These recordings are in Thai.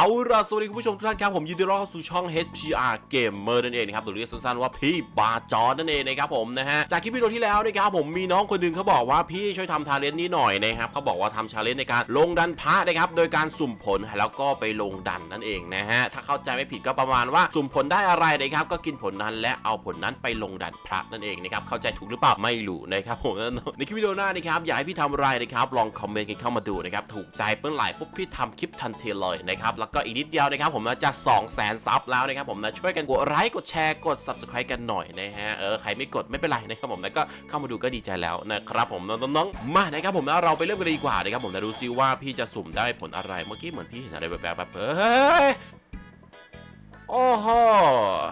เอาล่ะสวัสดีคุณผู้ชมทุกท่านครับผมยินดีต้อนรับเข้าสู่ช่อง HPR Gamer นั่นเองนะครับหรือเรียกสั้นๆว่าพี่บาจอนั่นเองนะครับผมนะฮะจากคลิปวิดีโอที่แล้วนะครับผมมีน้องคนหนึงเขาบอกว่าพี่ช่วยทำทาเลนต์นี้หน่อยนะครับเขาบอกว่าทำชาเลนจ์ในการลงดันพระนะครับโดยการสุ่มผลแล้วก็ไปลงดันนั่นเองนะฮะถ้าเข้าใจไม่ผิดก็ประมาณว่าสุ่มผลได้อะไรนะครับก็กินผลนั้นและเอาผลนั้นไปลงดันพระนั่นเองนะครับเข้าใจถูกหรือเปล่าไม่รู้นะครับผมในคลิปวิดีโอหน้านะครับอยากให้พี่ทำอะไรนะครับลองคอมเมนต์กันเข้ามาดูนะครับถูกใจเมื่อไหร่ปุ๊บพี่ทำคลิปทันทีเลยนะครับก็อีกนิดเดียวนะครับผมนะจะ2 0 0 0 0 0ซับแล้วนะครับผมนะช่วยกันกดไลค์กดแชร์กด subscribe กันหน่อยนะฮะเออใครไม่กดไม่เป็นไรนะครับผมนะก็เข้ามาดูก็ดีใจแล้วนะครับผมน้องๆมานะครับผมนะเราไปเริ่มกันดีกว่านะครับผมนะดูซิว่าพี่จะสุ่มได้ผลอะไรเมื่อกี้เหมือนพี่เห็นอะไรแบบแบบเฮ้ยโอ้โห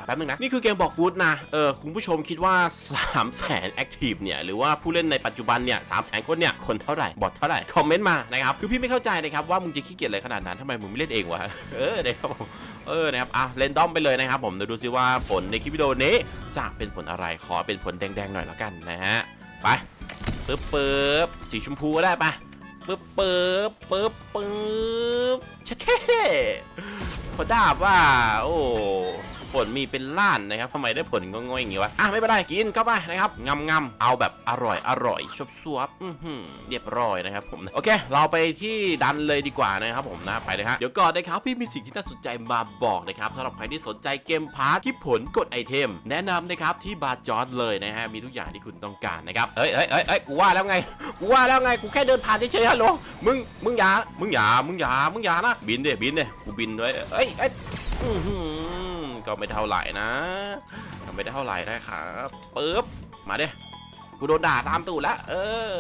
แป๊บนึงนะ นี่คือเกมบอกฟูดนะ เออ คุณผู้ชมคิดว่า 3 0 0แสนแอคทีฟเนี่ย หรือว่าผู้เล่นในปัจจุบันเนี่ย3 0 0แสนคนเนี่ย คนเท่าไหร่ บอทเท่าไหร่ คอมเมนต์มานะครับ คือพี่ไม่เข้าใจนะครับว่ามึงจะขี้เกียจอะไรขนาดนั้นทำไมมึงไม่เล่นเองวะ เออนะครับผมเออ นะครับ อะเล่นดอมไปเลยนะครับผมเดี๋ยวดูซิว่าผลในคลิปวิดีโอนี้จะเป็นผลอะไร ขอเป็นผลแดงๆหน่อยแล้วกันนะฮะ ไปปึ๊บปึ๊บสีชมพูก็ได้ปะปึ๊บปึ๊บปึ๊บปึ๊บเช็ดแค่พอดาบว่า โอ้ ผลมีเป็นล้านนะครับทำไมได้ผลงงๆอย่างงี้วะอะไม่เป็นไรกินเข้าไปนะครับงำงำๆเอาแบบอร่อยอร่อยชบซวบอือหือเรียบร้อยนะครับผมโอเค เราไปที่ดันเลยดีกว่านะครับผมนะไปเลยฮะเดี๋ยวก่อนนะครับพี่มีสิ่งที่น่าสนใจมาบอกนะครับสำหรับใครที่สนใจเกมพาร์ทที่ผลกดไอเทม แนะนำนะครับที่บาร์จอร์ดเลยนะฮะมีทุกอย่างที่คุณต้องการนะครับเฮ้ยเฮ้ยเฮ้ยเฮ้ยกูว่าแล้วไงกูว่าแล้วไงกูแค่เดินผ่านเฉยๆฮัลโหลมึงมึงอย่ามึงอย่ามึงอย่ามึงอย่านะบินเด้บินเด้กูบินด้วยเอ้ยเอ้ย ก็ไม่เท่าไหร่นะไม่ได้เท่าไหร่นะครับปึ๊บมาเด้กูโดนด่าตามตูดแล้วเออ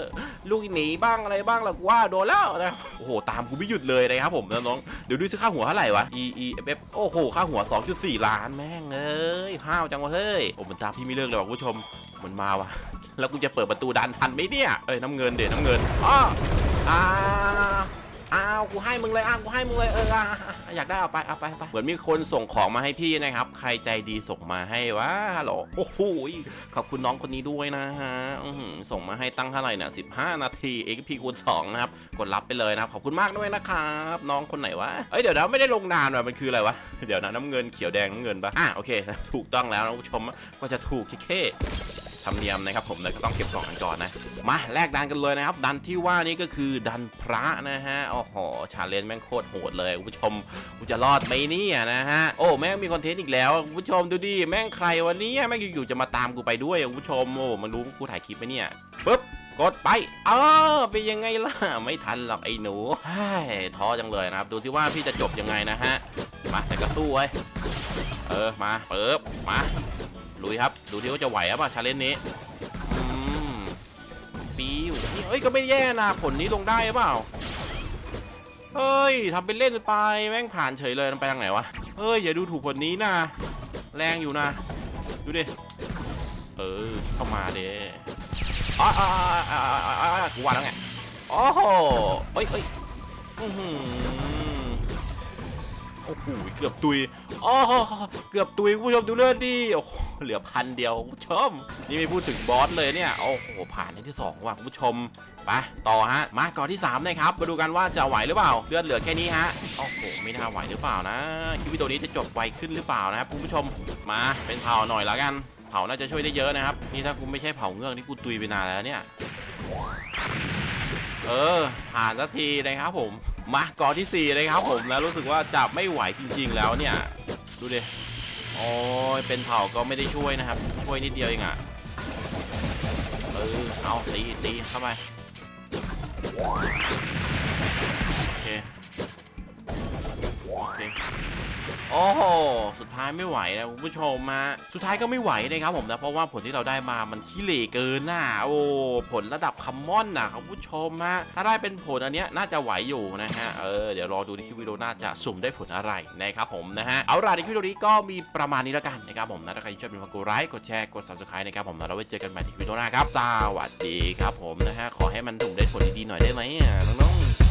ลูกหนีบ้างอะไรบ้างล่ะกูว่าโดนแล้วนะโอ้โหตามกูไม่หยุดเลยนะครับผมน้องเดี๋ยวดูซิค่าหัวเท่าไหร่วะ e e f f โอ้โหค่าหัว 2.4 ล้านแม่งเอ้ยห้าวจังวะเฮ้ยโอ้มันตามพี่ไม่เลิกเลยว่ะผู้ชมมันมาว่ะแล้วกูจะเปิดประตูดันทันไหมเนี่ยเอ้ยน้ำเงินเดี๋ยวน้ำเงินอ้ออ้าว อ้าวกูให้มึงเลยอ้าวกูให้มึงเลยเอออยากได้เอาไปเอาไปเอาไปเหมือนมีคนส่งของมาให้พี่นะครับ ใครใจดีส่งมาให้วะฮัลโหลโอ้โหขอบคุณน้องคนนี้ด้วยนะฮะส่งมาให้ตั้งเท่าไหร่เนี่ย15 นาที XP คูณ2นะครับกดรับไปเลยนะครับขอบคุณมากด้วยนะครับ น้องคนไหนวะเอ้ยเดี๋ยวนะไม่ได้ลงนานว่ะมันคืออะไรวะเดี๋ยวนะน้ำเงินเขียวแดงน้ำเงินปะอะโอเค ถูกต้องแล้วนะคุณผู้ชมก็จะถูกเคๆ ธรรมเนียมนะครับผมแต่ก็ต้องเก็บกล่องกันก่อนนะ มาแลกดันกันเลยนะครับ ดันที่ว่านี่ก็คือดันพระนะฮะโอ้โหชาเลนจ์แม่งโคตรโหดเลยคุณผู้ชมกูจะรอดไหมเนี่ยนะฮะโอ้แม่งมีคอนเทนต์อีกแล้วคุณผู้ชมดูดิแม่งใครวันนี้แม่งอยู่ๆจะมาตามกูไปด้วยคุณผู้ชมโอ้มันรู้กูถ่ายคลิปไหมเนี่ยปึ๊บกดไปเออเป็นยังไงล่ะ ไม่ทันหรอกไอ้หนูท้อจังเลยนะครับ ดูสิว่าพี่จะจบยังไงนะฮะ มาแต่ก็สู้ไว้ เออ มาเปึ๊บมา ลุยครับ ดูที่ว่าจะไหวหรือเปล่าชาเลนจ์นี้อืมปิวนี่เอ้ย ก็ไม่แย่นะ ผลนี้ลงได้หรือเปล่า เฮ้ยทำเป็นเล่นไป แม่งผ่านเฉยเลยมันไปทางไหนวะ เฮ้ย อย่าดูถูกผลนี้นะ แรงอยู่นะ ดูดิ เออ เข้ามาเด้อ๋ออ๋ออ๋ออ๋ออ๋ออ๋อกูว่าแล้วไง โอ้โหเฮ้ยเฮ้ยอื้อหือ โอ้โหเกือบตุยอ๋อเกือบตุยคุณผู้ชมดูเลือดดิโอ้เหลือพันเดียวคุณผู้ชม นี่ไม่พูดถึงบอสเลยเนี่ย โอ้โห ผ่านในที่ 2 ว่ะคุณผู้ชมไปต่อฮะ มาก่อนที่3นะครับ มาดูกันว่าจะไหวหรือเปล่า เลือดเหลือแค่นี้ฮะ โอ้โห ไม่น่าไหวหรือเปล่านะ คลิปวิดีโอนี้จะจบไวขึ้นหรือเปล่านะครับคุณผู้ชม มาเป็นเผาหน่อยละกัน เผาน่าจะช่วยได้เยอะนะครับ นี่ถ้ากูไม่ใช่เผาเงือกนี่กูตุยไปนานแล้วเนี่ย เออ ผ่านสักทีนะครับผม มาก่อนที่4เลยครับผมแล้วรู้สึกว่าจะไม่ไหวจริง ๆ แล้วเนี่ย ดูดิโอ้ยเป็นเผาก็ไม่ได้ช่วยนะครับ ช่วยนิดเดียวเองอะเออเอาตีตีเข้าไป ไม่ไหวนะคุณผู้ชมมาสุดท้ายก็ไม่ไหวนะครับผมนะเพราะว่าผลที่เราได้มามันขี้เหร่เกินน่ะโอ้ผลระดับคัมมอนน่ะคุณผู้ชมฮะถ้าได้เป็นผลอันเนี้ยน่าจะไหวอยู่นะฮะเออเดี๋ยวรอดูในคลิปวิดีโอน่าจะสุ่มได้ผลอะไรนะครับผมนะฮะเอาล่ะในคลิปวิดีโอนี้ก็มีประมาณนี้แล้วกันนะครับผมนะถ้าใครชอบเป็นฝากกดไลค์กดแชร์กด subscribe นะครับผมนะเราไว้เจอกันใหม่ในคลิปวิดีโอหน้าครับสวัสดีครับผมนะฮะขอให้มันสุ่มได้ผลดีๆหน่อยได้ไหมน้องๆ